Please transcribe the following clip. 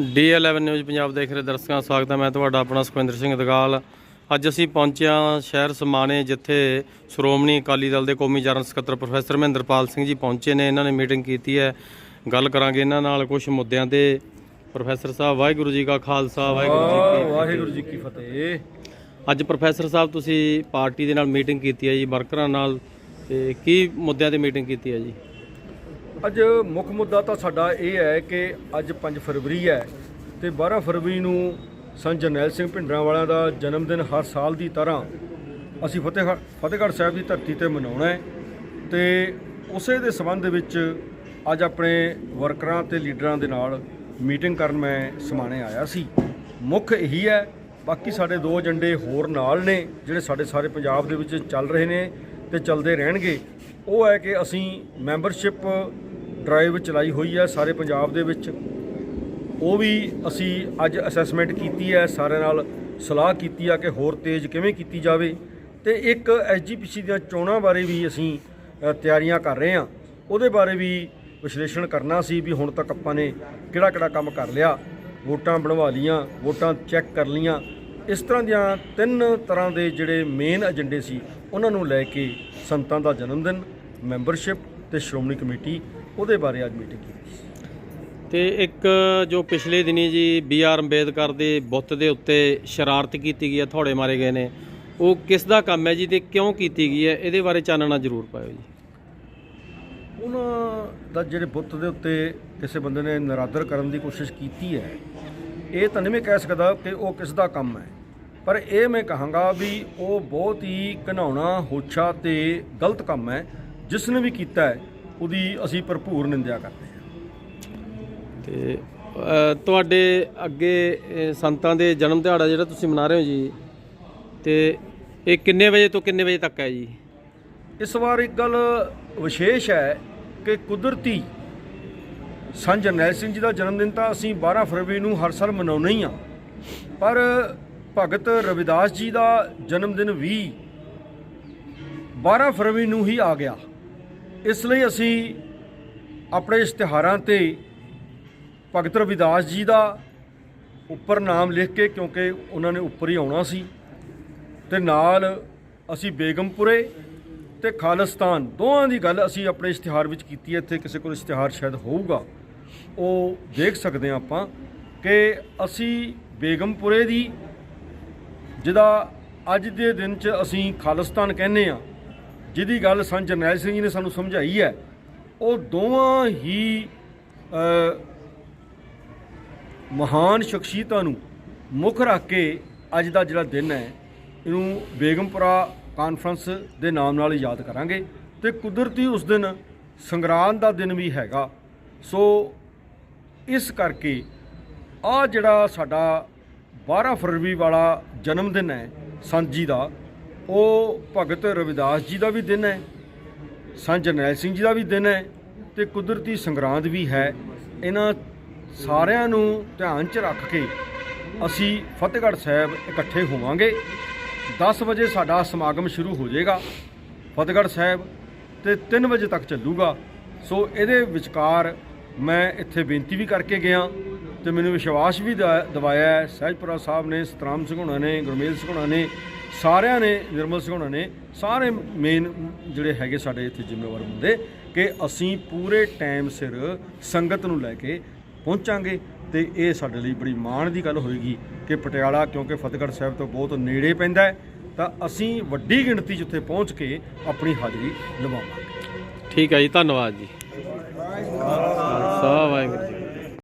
ਡੀ11 news Punjab ਦੇਖ ਰਹੇ ਦਰਸ਼ਕਾਂ ਦਾ ਸਵਾਗਤ ਹੈ। ਮੈਂ ਤੁਹਾਡਾ ਆਪਣਾ ਸੁਖਵਿੰਦਰ ਸਿੰਘ ਦਗਾਲ ਅੱਜ ਅਸੀਂ ਪਹੁੰਚੇ ਹਾਂ ਸ਼ਹਿਰ ਸਮਾਣੇ ਜਿੱਥੇ ਸ਼੍ਰੋਮਣੀ ਅਕਾਲੀ ਦਲ ਦੇ ਕੌਮੀ ਜਨਰਲ ਸਕੱਤਰ ਪ੍ਰੋਫੈਸਰ ਮਹਿੰਦਰਪਾਲ ਸਿੰਘ ਜੀ ਪਹੁੰਚੇ ਨੇ। ਇਹਨਾਂ ਨੇ ਮੀਟਿੰਗ ਕੀਤੀ ਹੈ। ਗੱਲ ਕਰਾਂਗੇ ਇਹਨਾਂ ਨਾਲ ਕੁਝ ਮੁੱਦਿਆਂ ਤੇ। ਪ੍ਰੋਫੈਸਰ ਸਾਹਿਬ ਵਾਹਿਗੁਰੂ ਜੀ ਕਾ ਖਾਲਸਾ ਵਾਹਿਗੁਰੂ ਜੀ ਕੀ ਵਾਹਿਗੁਰੂ ਜੀ ਕੀ ਫਤਿਹ। ਅੱਜ ਪ੍ਰੋਫੈਸਰ ਸਾਹਿਬ ਤੁਸੀਂ ਪਾਰਟੀ ਦੇ ਨਾਲ ਮੀਟਿੰਗ ਕੀਤੀ ਹੈ ਜੀ ਵਰਕਰਾਂ ਨਾਲ। ਤੇ ਕੀ ਮੁੱਦਿਆਂ ਤੇ ਮੀਟਿੰਗ ਕੀਤੀ ਹੈ ਜੀ? ਅੱਜ ਮੁੱਖ ਮੁੱਦਾ ਤਾਂ ਸਾਡਾ ਇਹ ਹੈ ਕਿ ਅੱਜ 5 ਫਰਵਰੀ ਹੈ ਤੇ 12 ਫਰਵਰੀ ਨੂੰ ਸੰਤ ਜਰਨੈਲ ਸਿੰਘ ਭਿੰਡਰਾਂ ਵਾਲਿਆਂ ਦਾ ਜਨਮ ਦਿਨ ਹਰ ਸਾਲ ਦੀ ਤਰ੍ਹਾਂ ਅਸੀਂ ਫਤਿਹ ਫਤਿਹਗੜ੍ਹ ਸਾਹਿਬ ਦੀ ਧਰਤੀ ਤੇ ਮਨਾਉਣਾ ਹੈ ਤੇ ਉਸੇ ਦੇ ਸੰਬੰਧ ਵਿੱਚ ਅੱਜ ਆਪਣੇ ਵਰਕਰਾਂ ਤੇ ਲੀਡਰਾਂ ਦੇ ਨਾਲ ਮੀਟਿੰਗ ਕਰਨ ਮੈਂ ਸਮਾਣੇ ਆਇਆ ਸੀ। ਮੁੱਖ ਇਹੀ ਹੈ, ਬਾਕੀ ਸਾਡੇ ਦੋ ਏਜੰਡੇ ਹੋਰ ਨਾਲ ਨੇ, ਜਿਹੜੇ ਸਾਡੇ ਸਾਰੇ ਪੰਜਾਬ ਦੇ ਵਿੱਚ ਚੱਲ ਰਹੇ ਨੇ ਤੇ ਚੱਲਦੇ ਰਹਿਣਗੇ। ਉਹ ਹੈ ਕਿ ਅਸੀਂ ਮੈਂਬਰਸ਼ਿਪ ਡਰਾਈਵ ਚਲਾਈ ਹੋਈ ਹੈ ਸਾਰੇ ਪੰਜਾਬ ਦੇ ਵਿੱਚ। ਉਹ ਵੀ ਅਸੀਂ ਅੱਜ ਅਸੈਸਮੈਂਟ ਕੀਤੀ ਹੈ ਸਾਰਿਆਂ ਨਾਲ ਸਲਾਹ ਕੀਤੀ ਆ ਕਿ ਹੋਰ ਤੇਜ਼ ਕਿਵੇਂ ਕੀਤੀ ਜਾਵੇ ਤੇ ਇੱਕ ਐਸਜੀਪੀਸੀ ਦੀਆਂ ਚੋਣਾਂ ਬਾਰੇ ਵੀ ਅਸੀਂ ਤਿਆਰੀਆਂ ਕਰ ਰਹੇ ਹਾਂ ਉਹਦੇ ਬਾਰੇ ਵੀ ਵਿਸ਼ਲੇਸ਼ਣ ਕਰਨਾ ਸੀ ਵੀ ਹੁਣ ਤੱਕ ਆਪਾਂ ਨੇ ਕਿਹੜਾ ਕਿਹੜਾ ਕੰਮ ਕਰ ਲਿਆ। ਵੋਟਾਂ ਬਣਵਾ ਲੀਆਂ ਵੋਟਾਂ ਚੈੱਕ ਕਰ ਲੀਆਂ ਇਸ ਤਰ੍ਹਾਂ ਦੀਆਂ ਤਿੰਨ ਤਰ੍ਹਾਂ ਦੇ ਜਿਹੜੇ ਮੇਨ ਏਜੰਡੇ ਸੀ, ਉਹਨਾਂ ਨੂੰ ਲੈ ਕੇ ਸੰਤਾਂ ਦਾ ਜਨਮ ਦਿਨ, ਮੈਂਬਰਸ਼ਿਪ ਤੇ ਸ਼੍ਰੋਮਣੀ ਕਮੇਟੀ ਉਹਦੇ ਬਾਰੇ ਅੱਜ ਮੀਟਿੰਗ ਕੀਤੀ ਤੇ ਇੱਕ ਜੋ ਪਿਛਲੇ ਦਿਨੀ ਜੀ ਬੀ ਆਰ ਅੰਬੇਦਕਰ ਦੇ ਬੁੱਤ ਦੇ ਉੱਤੇ ਸ਼ਰਾਰਤ ਕੀਤੀ ਗਈ ਹੈ ਥੋੜੇ ਮਾਰੇ ਗਏ ਨੇ ਉਹ ਕਿਸ ਦਾ ਕੰਮ ਹੈ ਜੀ ਤੇ ਕਿਉਂ ਕੀਤੀ ਗਈ ਹੈ ਇਹਦੇ ਬਾਰੇ ਚਾਨਣਾ ਜ਼ਰੂਰ ਪਾਇਓ ਜੀ। ਉਹਨਾਂ ਦਾ ਜਿਹੜੇ ਬੁੱਤ ਦੇ ਉੱਤੇ ਕਿਸੇ ਬੰਦੇ ਨੇ ਨਰਾਦਰ ਕਰਨ ਦੀ ਕੋਸ਼ਿਸ਼ ਕੀਤੀ ਹੈ ਇਹ ਤਾਂ ਨਹੀਂ ਮੈਂ ਕਹਿ ਸਕਦਾ ਕਿ ਉਹ ਕਿਸ ਦਾ ਕੰਮ ਹੈ ਪਰ ਇਹ ਮੈਂ ਕਹਾਂਗਾ ਵੀ ਉਹ ਬਹੁਤ ਹੀ ਘਨਾਉਣਾ ਹੋਛਾ ਤੇ ਗਲਤ ਕੰਮ ਹੈ ਜਿਸ ਨੇ ਵੀ ਕੀਤਾ ਹੈ ਉਹਦੀ ਅਸੀਂ ਭਰਪੂਰ ਨਿੰਦਿਆ ਕਰਦੇ ਹਾਂ। ਤੇ ਅ, ਤੁਹਾਡੇ ਅੱਗੇ ਅ, ਸੰਤਾਂ ਦੇ ਜਨਮ ਦਿਹਾੜਾ ਜਿਹੜਾ ਤੁਸੀਂ ਮਨਾ ਰਹੇ ਹੋ ਜੀ ਤੇ ਇਹ ਕਿੰਨੇ ਵਜੇ ਤੋਂ ਕਿੰਨੇ ਵਜੇ ਤੱਕ ਹੈ ਜੀ? ਇਸ ਵਾਰ ਇੱਕ ਗੱਲ ਵਿਸ਼ੇਸ਼ ਹੈ ਕਿ ਕੁਦਰਤੀ ਸੰਤ ਜਰਨੈਲ ਸਿੰਘ ਜੀ ਦਾ ਜਨਮ ਦਿਨ ਤਾਂ ਅਸੀਂ 12 ਫਰਵਰੀ ਨੂੰ ਹਰ ਸਾਲ ਮਨਾਉਂਦੇ ਹੀ ਆ ਪਰ ਭਗਤ ਰਵਿਦਾਸ ਜੀ ਦਾ ਜਨਮ ਦਿਨ ਵੀ 12 ਫਰਵਰੀ ਨੂੰ ਹੀ ਆ ਗਿਆ। ਇਸ ਲਈ ਅਸੀਂ ਆਪਣੇ ਇਸ਼ਤਿਹਾਰਾਂ ਤੇ ਭਗਤ ਰਵਿਦਾਸ ਜੀ ਦਾ ਉੱਪਰ ਨਾਮ ਲਿਖ ਕੇ, ਕਿਉਂਕਿ ਉਹਨਾਂ ਨੇ ਉੱਪਰ ਹੀ ਆਉਣਾ ਸੀ, ਤੇ ਨਾਲ ਅਸੀਂ ਬੇਗਮਪੁਰੇ ਤੇ ਖਾਲਿਸਤਾਨ ਦੋਵਾਂ ਦੀ ਗੱਲ ਅਸੀਂ ਆਪਣੇ ਇਸ਼ਤਿਹਾਰ ਵਿੱਚ ਕੀਤੀ ਹੈ। ਇੱਥੇ ਕਿਸੇ ਕੋਲ ਇਸ਼ਤਿਹਾਰ ਸ਼ਾਇਦ ਹੋਊਗਾ, ਉਹ ਦੇਖ ਸਕਦੇ ਹਾਂ ਆਪਾਂ ਕਿ ਅਸੀਂ ਬੇਗਮਪੁਰੇ ਦੀ, ਜਿਹਦਾ ਅੱਜ ਦੇ ਦਿਨ 'ਚ ਅਸੀਂ ਖਾਲਿਸਤਾਨ ਕਹਿੰਦੇ ਆ ਜਿਹਦੀ ਗੱਲ ਸੰਤ ਜਰਨੈਲ ਸਿੰਘ ਜੀ ਨੇ ਸਾਨੂੰ ਸਮਝਾਈ ਹੈ, ਉਹ ਦੋਵਾਂ ਹੀ ਮਹਾਨ ਸ਼ਖਸੀਅਤਾਂ ਨੂੰ ਮੁੱਖ ਰੱਖ ਕੇ ਅੱਜ ਦਾ ਜਿਹੜਾ ਦਿਨ ਹੈ, ਇਹਨੂੰ ਬੇਗਮਪੁਰਾ ਕਾਨਫਰੰਸ ਦੇ ਨਾਮ ਨਾਲ ਯਾਦ ਕਰਾਂਗੇ ਤੇ ਕੁਦਰਤੀ ਉਸ ਦਿਨ ਸੰਗਰਾਂਦ ਦਾ ਦਿਨ ਵੀ ਹੈਗਾ। ਸੋ ਇਸ ਕਰਕੇ ਆ ਜਿਹੜਾ ਸਾਡਾ 12 ਫਰਵਰੀ ਵਾਲਾ ਜਨਮ ਦਿਨ ਹੈ ਸੰਤ ਜੀ ਦਾ ਉਹ ਭਗਤ ਰਵਿਦਾਸ ਜੀ ਦਾ ਵੀ ਦਿਨ ਹੈ, ਸੰਤ ਜਰਨੈਲ ਸਿੰਘ ਜੀ ਦਾ ਵੀ ਦਿਨ ਹੈ ਤੇ ਕੁਦਰਤੀ ਸੰਗਰਾਂਦ ਵੀ ਹੈ। ਇਹਨਾਂ ਸਾਰਿਆਂ ਨੂੰ ਧਿਆਨ 'ਚ ਰੱਖ ਕੇ ਅਸੀਂ ਫਤਿਹਗੜ੍ਹ ਸਾਹਿਬ ਇਕੱਠੇ ਹੋਵਾਂਗੇ। 10 ਵਜੇ ਸਾਡਾ ਸਮਾਗਮ ਸ਼ੁਰੂ ਹੋ ਜਾਏਗਾ ਫਤਿਹਗੜ੍ਹ ਸਾਹਿਬ ਤੇ 3 ਵਜੇ ਤੱਕ ਚੱਲੂਗਾ। ਸੋ ਇਹਦੇ ਵਿਚਕਾਰ ਮੈਂ ਇੱਥੇ ਬੇਨਤੀ ਵੀ ਕਰਕੇ ਗਿਆ ਤੇ ਮੈਨੂੰ ਵਿਸ਼ਵਾਸ ਵੀ ਦਵਾਇਆ ਦਿਵਾਇਆ ਹੈ। ਸਹਿਜਪੁਰਾ ਸਾਹਿਬ ਨੇ ਸਤਰਾਮ ਸਿੰਘ ਹੋਣਾ ਨੇ, ਗੁਰਮੇਲ ਸਿੰਘ ਹੋਣਾ ਨੇ ਸਾਰਿਆਂ ਨੇ, ਨਿਰਮਲ ਸਿੰਘ ਹੋਣਾ ਨੇ ਸਾਰੇ ਮੇਨ ਜਿਹੜੇ ਹੈਗੇ ਸਾਡੇ ਇੱਥੇ ਜ਼ਿੰਮੇਵਾਰ ਬੰਦੇ ਕਿ ਅਸੀਂ ਪੂਰੇ ਟਾਈਮ ਸਿਰ ਸੰਗਤ ਨੂੰ ਲੈ ਕੇ ਪਹੁੰਚਾਂਗੇ ਤੇ ਇਹ ਸਾਡੇ ਲਈ ਬੜੀ ਮਾਣ ਦੀ ਗੱਲ ਹੋਏਗੀ ਕਿ ਪਟਿਆਲਾ ਕਿਉਂਕਿ ਫਤਿਹਗੜ੍ਹ ਸਾਹਿਬ ਤੋਂ ਬਹੁਤ ਨੇੜੇ ਪੈਂਦਾ ਹੈ, ਤਾਂ ਅਸੀਂ ਵੱਡੀ ਗਿਣਤੀ 'ਚ ਉੱਥੇ ਪਹੁੰਚ ਕੇ ਆਪਣੀ ਹਾਜ਼ਰੀ ਲਵਾਵਾਂਗੇ ਠੀਕ ਹੈ ਜੀ, ਧੰਨਵਾਦ ਜੀ। ਖਾਲਸਾ ਵਾਹਿਗੁਰੂ